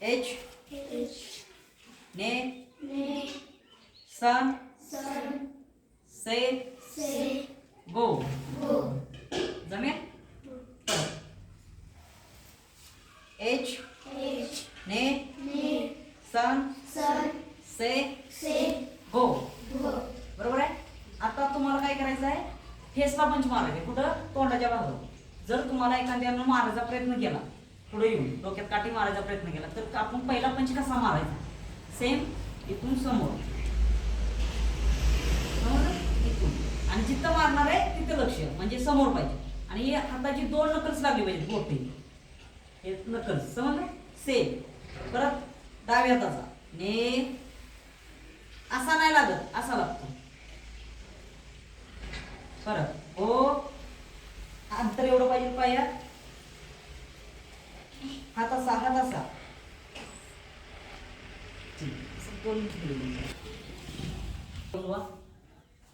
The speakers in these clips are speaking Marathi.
एच ने सन से गो जमेल एच ने सन से गो बरोबर आहे? आता तुम्हाला काय करायचं आहे? फेसला पंच मारायचे कुठं? तोंडाच्या बाजूला. जर तुम्हाला एखाद्यानं मारायचा प्रयत्न केला पुढे येऊन डोक्यात काठी मारायचा प्रयत्न केला. तर आपण पहिला पंच कसा मारायचा? सेम इथून समोर. इथून. आणि जिथं मारणार आहे तिथं लक्ष. म्हणजे समोर पाहिजे. आणि हे हाताची दोन नकल्स लागली पाहिजे मोठे. हे नकल्स समजलं? सेम परत डाव्या हाताचा. ने. असा नाही लागत असा लागतो. परत. हो अंतर एवढं पाहिजे पायात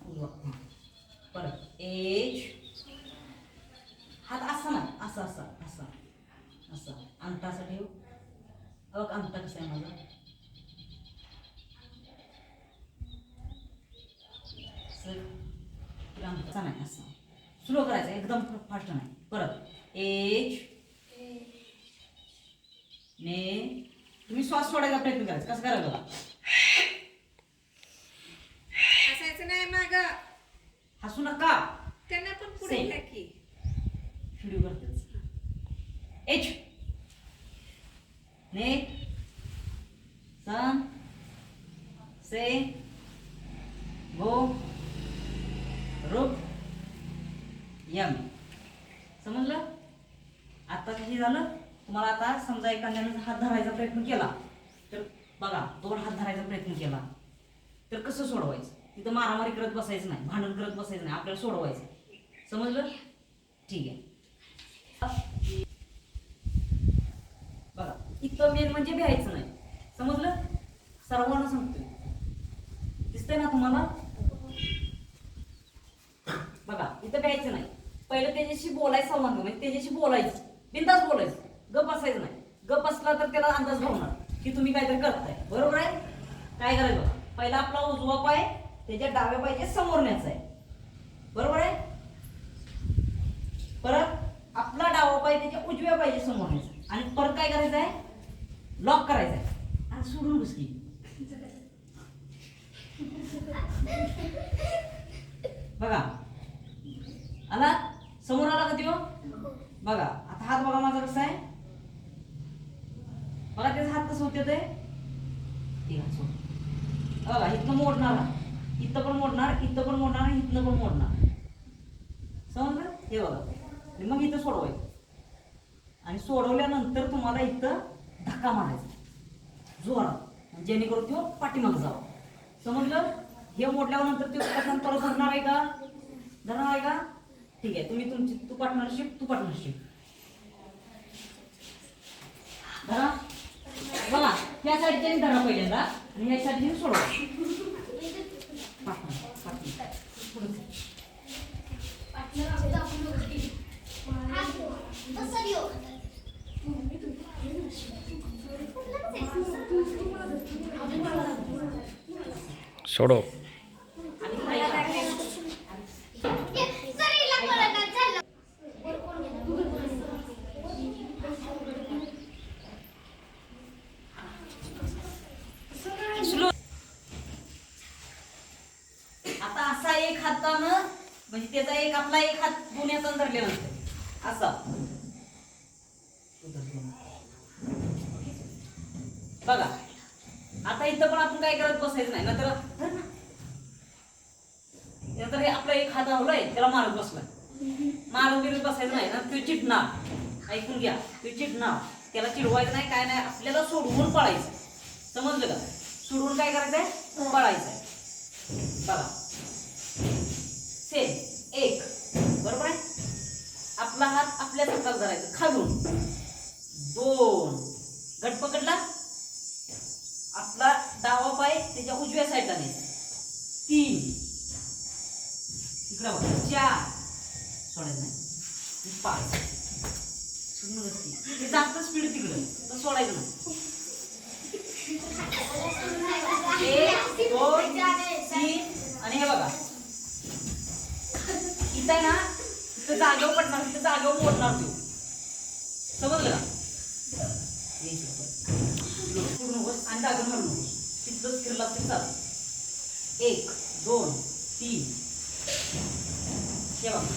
उजवा हं. परत. एज हात असा ना असा असा असा असा. अंगठा असा ठेव. बघ अंगठा कसा आहे माझा. अंगठा नाही असा. स्लो करायचा एकदम फास्ट नाही. परत. एज ने तुम्ही श्वास सोडायचा प्रयत्न करायचा. कसं करायचं बघा. असायचं नाही माग. हसू नका. त्यांना पण पुढे Same. घ्या की. व्हिडिओ करतेच एच ने. सन से. गो. रुप यम. समजलं? आता किती झालं? मला आता समजा एखाद्यानं हात धरायचा प्रयत्न केला तर बघा दोन हात धरायचा प्रयत्न केला. तर कसं सोडवायचं? तिथं मारामारी करत बसायचं नाही भांडण करत बसायचं नाही आपल्याला सोडवायचं. समजलं? ठीक आहे. बघा इतकं मेन म्हणजे भ्यायचं नाही. समजलं? सर्वांना सांगतोय. दिसतंय ना तुम्हाला? बघा इथं भ्यायचं नाही. पहिलं त्याच्याशी बोलायचं संबंध म्हणजे त्याच्याशी बोलायचं. बिंदास बोलायचं. गप बसायचं नाही. गप बसला तर त्याला अंदाज घालणार की तुम्ही काहीतरी करताय. बरोबर आहे? काय करायचं? पहिला आपला उजवा पाय त्याच्या डाव्या पायच्या समोर न्यायचा आहे. बरोबर आहे? परत आपला डावा पाय त्याच्या उजव्या पाहिजे समोर न्यायचा आणि परत काय करायचं आहे? लॉक करायचं आहे. आणि सोडून बसली बघा. आला? समोर आला का तो? बघा. आता हात बघा माझा कसा आहे. बघा त्याचा हात कसं होते ते आहे बघा इथनं मोडणार. इथं पण मोडणार इथं पण मोडणार इथनं पण मोडणार. समजलं? हे बघा. आणि मग इथं सोडवायचं आणि सोडवल्यानंतर तुम्हाला इथं धक्का मारायचा. जोरात. म्हणजे जेणेकरून तो पाठीमाग जावा. समजलं? हे मोडल्यानंतर ते पटकन परत धरणार आहे का? धरणार आहे का? ठीक आहे. तुम्ही तुमची तू पार्टनरशिप तू पार्टनरशिप धरा. बघा ह्या साईडच्याने धरा पहिल्यांदा आणि ह्या साईडच्याने सोडवा पार्टनर पुढे जा. सोडो आणि काय करा? स्लो आता असा एक हातानं म्हणजे त्याचा एक आपला एक हात हातानं धरलेला असतो. असा. बघा. आता इथं पण आपण काय करत बसायचं नाही. नंतर. नंतर हे आपला एक हात आवलाय त्याला मारत बसलाय. मारून बिरत बसायचं नाही. ना तो चिडणार. ऐकून घ्या. तो चिडणार. त्याला चिडवायचं नाही काय नाही. आपल्याला सोडवून पळायचं. समजलं का? सोडवून काय करायचंय? पळायचंय. बघा. सेम एक. बरोबर? आहे आपला हात आपल्या हाताला धरायचा खालून. दोन. गट पकडला. आपला डावा पाय त्याच्या उजव्या साईडला नाही तीन. इकडं बघा. चार. सोडायचं नाही. पाच. सोडून जास्त स्पीड तिकडं. तर सोडायचं नाही. एक दोन तीन आणि हे बघा इथं ना इथं जागेवर पडणार तिथं जागेवर मोडणार तू. समजलं का? पूर्ण नकोस आणि जागेवर मारू नकोस. तिथलंच फिरला तरी चालू एक दोन तीन. हे बघा.